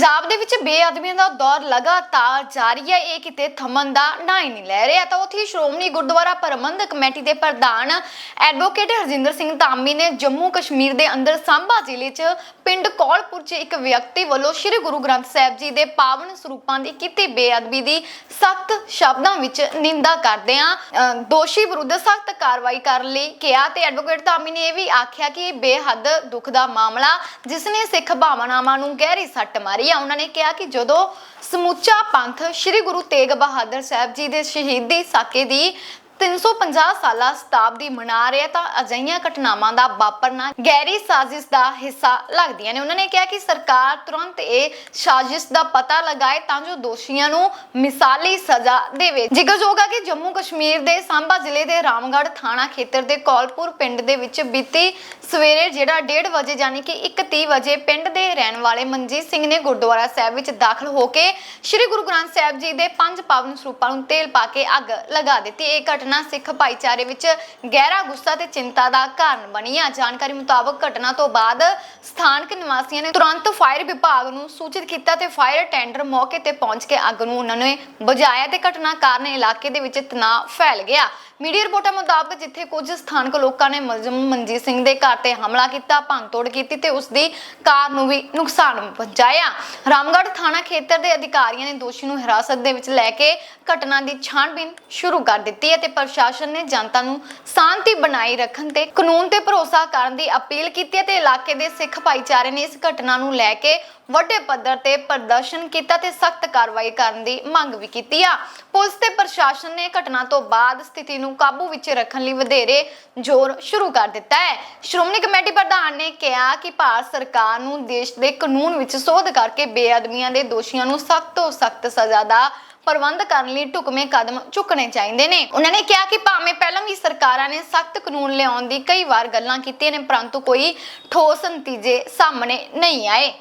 ਪੰਜਾਬ ਦੇ ਵਿੱਚ ਬੇਅਦਬੀਆਂ ਦਾ ਦੌਰ ਲਗਾਤਾਰ ਜਾਰੀ ਹੈ। ਇਹ ਕਿਤੇ ਥੰਮਣ ਦਾ ਨਾਂ ਹੀ ਨਹੀਂ ਲੈ ਰਿਹਾ। ਤਾਂ ਉੱਥੇ ਸ਼੍ਰੋਮਣੀ ਗੁਰਦੁਆਰਾ ਪ੍ਰਬੰਧਕ ਕਮੇਟੀ ਦੇ ਪ੍ਰਧਾਨ ਐਡਵੋਕੇਟ ਹਰਜਿੰਦਰ ਸਿੰਘ ਧਾਮੀ ਨੇ ਜੰਮੂ ਕਸ਼ਮੀਰ ਦੇ ਅੰਦਰ ਸਾਂਭਾ ਜ਼ਿਲ੍ਹੇ 'ਚ ਪਿੰਡ ਕੌਲਪੁਰ 'ਚ ਇੱਕ ਵਿਅਕਤੀ ਵੱਲੋਂ ਸ੍ਰੀ ਗੁਰੂ ਗ੍ਰੰਥ ਸਾਹਿਬ ਜੀ ਦੇ ਪਾਵਨ ਸਰੂਪਾਂ ਦੀ ਕੀਤੀ ਬੇਅਦਬੀ ਦੀ ਸਖਤ ਸ਼ਬਦਾਂ ਵਿੱਚ ਨਿੰਦਾ ਕਰਦਿਆਂ ਅ, ਦੋਸ਼ੀ ਵਿਰੁੱਧ ਸਖਤ ਕਾਰਵਾਈ ਕਰਨ ਲਈ ਕਿਹਾ ਤੇ ਐਡਵੋਕੇਟ ਧਾਮੀ ਨੇ ਇਹ ਵੀ ਆਖਿਆ ਕਿ ਇਹ ਬੇਹੱਦ ਦੁੱਖ ਦਾ ਮਾਮਲਾ ਜਿਸ ਨੇ ਸਿੱਖ ਭਾਵਨਾਵਾਂ ਨੂੰ ਗਹਿਰੀ ਸੱਟ ਮਾਰੀ ਆ ਉਹਨਾਂ ਨੇ ਕਿਹਾ ਕਿ ਜਦੋਂ ਸਮੁੱਚਾ ਪੰਥ ਸ੍ਰੀ ਗੁਰੂ ਤੇਗ ਬਹਾਦਰ ਸਾਹਿਬ ਜੀ ਦੇ ਸ਼ਹੀਦੀ ਸਾਕੇ ਦੀ 350 ਸਾਲਾ ਸ਼ਤਾਬਦੀ ਮਨਾ ਰਿਹਾ ਤਾਂ ਅਜਿਹੀਆਂ ਘਟਨਾਵਾਂ ਦਾ ਵਾਪਰਨਾ ਗਹਿਰੀ ਸਾਜ਼ਿਸ਼ ਦਾ ਹਿੱਸਾ ਲੱਗਦੀਆਂ ਨੇ। ਉਹਨਾਂ ਨੇ ਕਿਹਾ ਕਿ ਸਰਕਾਰ ਤੁਰੰਤ ਇਹ ਸਾਜ਼ਿਸ਼ ਦਾ ਪਤਾ ਲਗਾਏ ਤਾਂ ਜੋ ਦੋਸ਼ੀਆਂ ਨੂੰ ਮਿਸਾਲੀ ਸਜ਼ਾ ਦੇਵੇ। ਜ਼ਿਕਰਯੋਗ ਹੈ ਕਿ ਜੰਮੂ ਕਸ਼ਮੀਰ ਦੇ ਸਾਂਬਾ ਜ਼ਿਲ੍ਹੇ ਦੇ ਰਾਮਗੜ੍ਹ ਥਾਣਾ ਖੇਤਰ ਦੇ ਕੌਲਪੁਰ ਪਿੰਡ ਦੇ ਵਿੱਚ ਬੀਤੀ ਸਵੇਰੇ ਜਿਹੜਾ 1:30 ਵਜੇ ਯਾਨੀ ਕਿ 1:30 ਵਜੇ ਪਿੰਡ ਦੇ ਰਹਿਣ ਵਾਲੇ ਮਨਜੀਤ ਸਿੰਘ ਨੇ ਗੁਰਦੁਆਰਾ ਸਾਹਿਬ ਵਿੱਚ ਦਾਖਲ ਹੋ ਕੇ ਸ੍ਰੀ ਗੁਰੂ ਗ੍ਰੰਥ ਸਾਹਿਬ ਜੀ ਦੇ ਪੰਜ ਪਾਵਨ ਸਰੂਪਾਂ ਨੂੰ ਤੇਲ ਪਾ ਕੇ ਅੱਗ ਲਗਾ ਦਿੱਤੀ। ਇਹ ਘਟਨਾ ਸਿੱਖ ਭਾਈਚਾਰੇ ਵਿੱਚ ਗਹਿਰਾ ਗੁੱਸਾ ਤੇ ਚਿੰਤਾ ਦਾ ਕਾਰਨ ਬਣੀ ਆ। ਜਾਣਕਾਰੀ ਮੁਤਾਬਕ ਘਟਨਾ ਤੋਂ ਬਾਅਦ ਸਥਾਨਕ ਨਿਵਾਸੀਆਂ ਨੇ ਤੁਰੰਤ ਫਾਇਰ ਵਿਭਾਗ ਨੂੰ ਸੂਚਿਤ ਕੀਤਾ ਤੇ ਫਾਇਰ ਟੈਂਡਰ ਮੌਕੇ ਤੇ ਪਹੁੰਚ ਕੇ ਅੱਗ ਨੂੰ ਉਹਨਾਂ ਨੇ ਬੁਝਾਇਆ ਤੇ ਘਟਨਾ ਕਾਰਨ ਇਲਾਕੇ ਦੇ ਵਿੱਚ ਤਣਾਅ ਫੈਲ ਗਿਆ। ਮੀਡੀਆ ਰਿਪੋਰਟਾਂ ਮੁਤਾਬਕ ਜਿੱਥੇ ਕੁਝ ਸਥਾਨਕ ਲੋਕਾਂ ਨੇ ਮੁਲਜ਼ਮ ਮਨਜੀਤ ਸਿੰਘ ਦੇ ਘਰ ਤੇ ਹਮਲਾ ਕੀਤਾ, ਭੰਨਤੋੜ ਕੀਤੀ ਤੇ ਉਸ ਦੀ ਕਾਰ ਨੂੰ ਵੀ ਨੁਕਸਾਨ ਪਹੁੰਚਾਇਆ। ਰਾਮਗੜ੍ਹ ਥਾਣਾ ਖੇਤਰ ਦੇ ਅਧਿਕਾਰੀਆਂ ਨੇ ਦੋਸ਼ੀ ਨੂੰ ਹਿਰਾਸਤ ਦੇ ਵਿੱਚ ਲੈ ਕੇ ਘਟਨਾ ਦੀ ਛਾਣਬੀਨ ਸ਼ੁਰੂ ਕਰ ਦਿੱਤੀ ਹੈ ਤੇ ਪ੍ਰਸ਼ਾਸਨ ਨੇ ਜਨਤਾ ਨੂੰ ਸ਼ਾਂਤੀ ਬਣਾਈ ਰੱਖਣ ਤੇ ਕਾਨੂੰਨ ਤੇ ਭਰੋਸਾ ਕਰਨ ਦੀ ਅਪੀਲ ਕੀਤੀ ਹੈ ਤੇ ਇਲਾਕੇ ਦੇ ਸਿੱਖ ਭਾਈਚਾਰੇ ਨੇ ਇਸ ਘਟਨਾ ਨੂੰ ਲੈ ਕੇ ਵੱਡੇ ਪੱਧਰ ਤੇ ਪ੍ਰਦਰਸ਼ਨ ਕੀਤਾ ਤੇ ਸਖਤ ਕਾਰਵਾਈ ਕਰਨ ਦੀ ਮੰਗ ਵੀ ਕੀਤੀ ਆ। ਪੁਲਿਸ ਤੇ ਪ੍ਰਸ਼ਾਸਨ ਨੇ ਘਟਨਾ ਤੋਂ ਬਾਅਦ ਸਥਿਤੀ ਨੂੰ ਨੂੰ ਕਾਬੂ ਵਿੱਚ ਰੱਖਣ ਲਈ ਵਧੇਰੇ ਜ਼ੋਰ ਸ਼ੁਰੂ ਕਰ ਦਿੱਤਾ ਹੈ। ਸ਼੍ਰੋਮਣੀ ਕਮੇਟੀ ਪ੍ਰਧਾਨ ਨੇ ਕਿਹਾ ਕਿ ਭਾਰਤ ਸਰਕਾਰ ਨੂੰ ਦੇਸ਼ ਦੇ ਕਾਨੂੰਨ ਵਿੱਚ ਸੋਧ ਕਰਕੇ ਬੇਅਦਬੀਆਂ ਦੇ ਦੋਸ਼ੀਆਂ ਨੂੰ ਸਖਤ ਤੋਂ ਸਖਤ ਸਜ਼ਾ ਦਾ ਪ੍ਰਬੰਧ ਕਰਨ ਲਈ ਢੁਕਵੇਂ ਕਦਮ ਚੁੱਕਣੇ ਚਾਹੀਦੇ ਨੇ। ਉਹਨਾਂ ਨੇ ਕਿਹਾ ਕਿ ਭਾਵੇਂ ਪਹਿਲਾਂ ਵੀ ਸਰਕਾਰਾਂ ਨੇ ਸਖਤ ਕਾਨੂੰਨ ਲਿਆਉਣ ਦੀ ਕਈ ਵਾਰ ਗੱਲਾਂ ਕੀਤੀਆਂ ਨੇ, ਪਰੰਤੂ ਕੋਈ ਠੋਸ ਨਤੀਜੇ ਸਾਹਮਣੇ ਨਹੀਂ ਆਏ।